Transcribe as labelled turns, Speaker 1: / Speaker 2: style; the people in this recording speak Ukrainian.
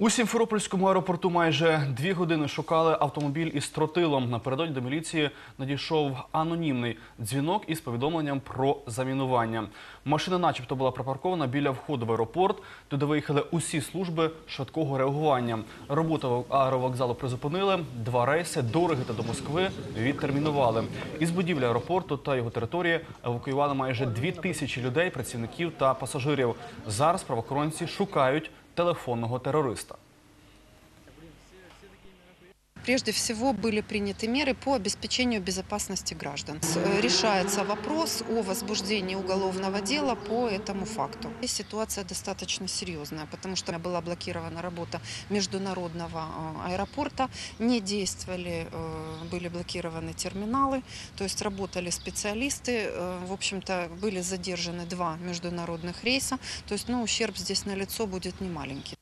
Speaker 1: У Сімферопольському аеропорту майже дві години шукали автомобіль із тротилом. Напередодні до міліції надійшов анонімний дзвінок із повідомленням про замінування. Машина, начебто, була припаркована біля входу в аеропорт, туди виїхали усі служби швидкого реагування. Роботу аеровокзалу призупинили. Два рейси до Риги та до Москви відтермінували. Із будівлі аеропорту та його території евакуювали майже дві тисячі людей, працівників та пасажирів. Зараз правоохоронці шукають телефонного терориста.
Speaker 2: Прежде всего были приняты меры по обеспечению безопасности граждан. Э, Решается вопрос о возбуждении уголовного дела по этому факту. И ситуация достаточно серьезная, потому что была блокирована работа международного э, аэропорта, не действовали, э, были блокированы терминалы, то есть работали специалисты, в общем-то были задержаны два международных рейса, то есть ну, ущерб здесь на лицо будет немаленький.